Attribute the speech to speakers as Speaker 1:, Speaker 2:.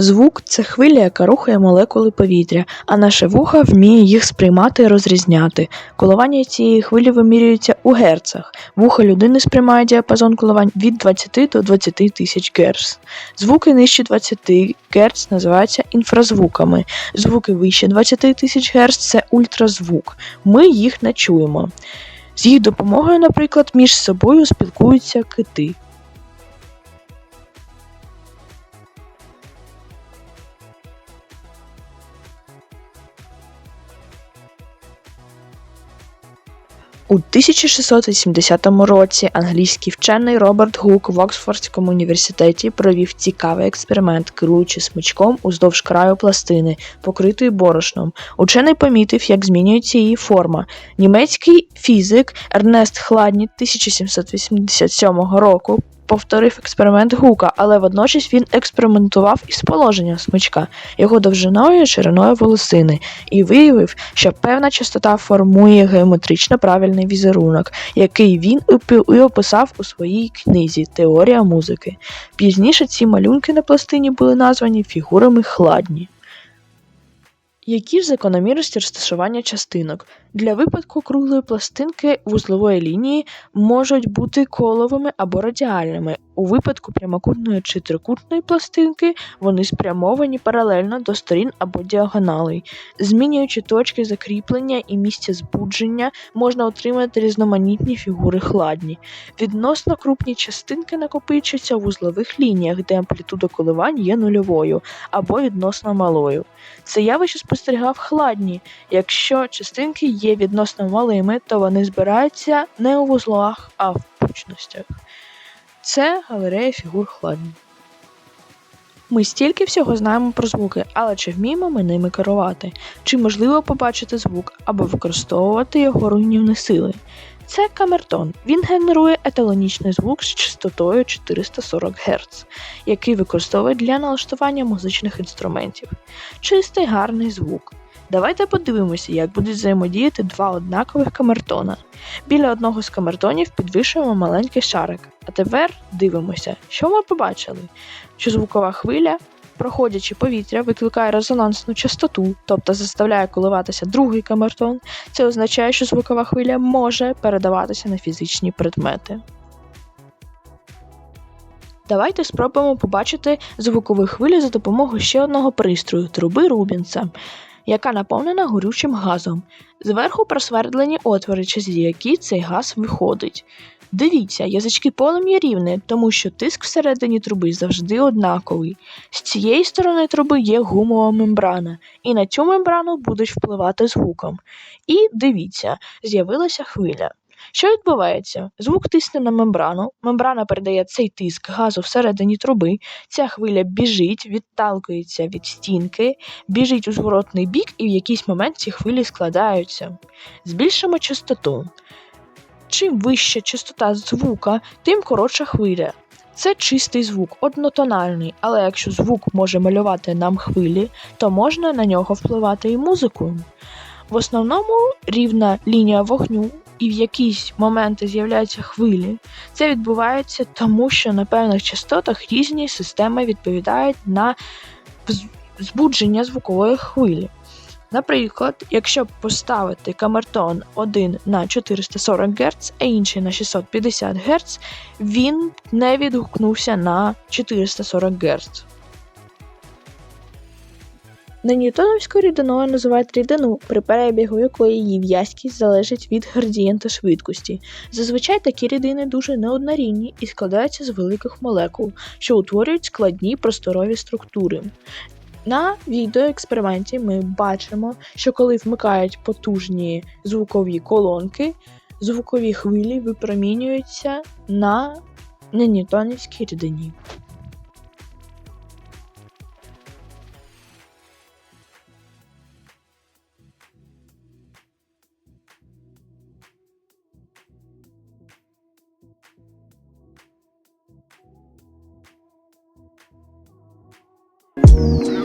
Speaker 1: Звук це хвиля, яка рухає молекули повітря, а наше вухо вміє їх сприймати і розрізняти. Коливання цієї хвилі вимірюється у герцах. Вухо людини сприймає діапазон коливань від 20 до 20 тисяч герц. Звуки нижче 20 Гц називаються інфразвуками. Звуки вище 20 тисяч Гц це ультразвук. Ми їх не чуємо. З їх допомогою, наприклад, між собою спілкуються кити. У 1680 році англійський вчений Роберт Гук в Оксфордському університеті провів цікавий експеримент, керуючи смичком уздовж краю пластини, покритої борошном. Учений помітив, як змінюється її форма. Німецький фізик Ернест Хладні 1787 року повторив експеримент Гука, але водночас він експериментував із положенням смичка, його довжиною і шириною волосини, і виявив, що певна частота формує геометрично правильний візерунок, який він описав у своїй книзі Теорія музики. Пізніше ці малюнки на пластині були названі фігурами хладні. Які ж закономірності розташування частинок? Для випадку круглої пластинки вузлової лінії можуть бути коловими або радіальними. У випадку прямокутної чи трикутної пластинки вони спрямовані паралельно до сторін або діагоналей. Змінюючи точки закріплення і місця збудження, можна отримати різноманітні фігури хладні. Відносно крупні частинки накопичуються в вузлових лініях, де амплітуда коливань є нульовою або відносно малою. Це явище спостерігав хладні. Якщо частинки є відносно малими, то вони збираються не у вузлах, а в пучностях. Це галерея фігур хладні. Ми стільки всього знаємо про звуки, але чи вміємо ми ними керувати? Чи можливо побачити звук або використовувати його руйнівні сили? Це камертон. Він генерує еталонічний звук з частотою 440 Гц, який використовує для налаштування музичних інструментів. Чистий гарний звук. Давайте подивимося, як будуть взаємодіяти два однакових камертона. Біля одного з камертонів підвішуємо маленький шарик. А тепер дивимося, що ми побачили, що звукова хвиля, проходячи повітря, викликає резонансну частоту, тобто заставляє коливатися другий камертон. Це означає, що звукова хвиля може передаватися на фізичні предмети. Давайте спробуємо побачити звукові хвилі за допомогою ще одного пристрою труби Рубінса, яка наповнена горючим газом. Зверху просвердлені отвори, через які цей газ виходить. Дивіться, язички полум'я рівні, тому що тиск всередині труби завжди однаковий. З цієї сторони труби є гумова мембрана, і на цю мембрану будуть впливати звуком. І дивіться, з'явилася хвиля. Що відбувається? Звук тисне на мембрану, мембрана передає цей тиск газу всередині труби, ця хвиля біжить, відталкується від стінки, біжить у зворотний бік, і в якийсь момент ці хвилі складаються. Збільшимо частоту. Чим вища частота звука, тим коротша хвиля. Це чистий звук, однотональний, але якщо звук може малювати нам хвилі, то можна на нього впливати і музикою. В основному рівна лінія вогню, і в якісь моменти з'являються хвилі. Це відбувається тому, що на певних частотах різні системи відповідають на збудження звукової хвилі. Наприклад, якщо поставити камертон один на 440 Гц, а інший на 650 Гц, він не відгукнувся на 440 Гц. Неньютоновською рідиною називають рідину, при перебігу якої її в'язкість залежить від градієнта швидкості. Зазвичай такі рідини дуже неоднорідні і складаються з великих молекул, що утворюють складні просторові структури. На відеоексперименті ми бачимо, що коли вмикають потужні звукові колонки, звукові хвилі випромінюються на неньютонівській рідині. Thank you.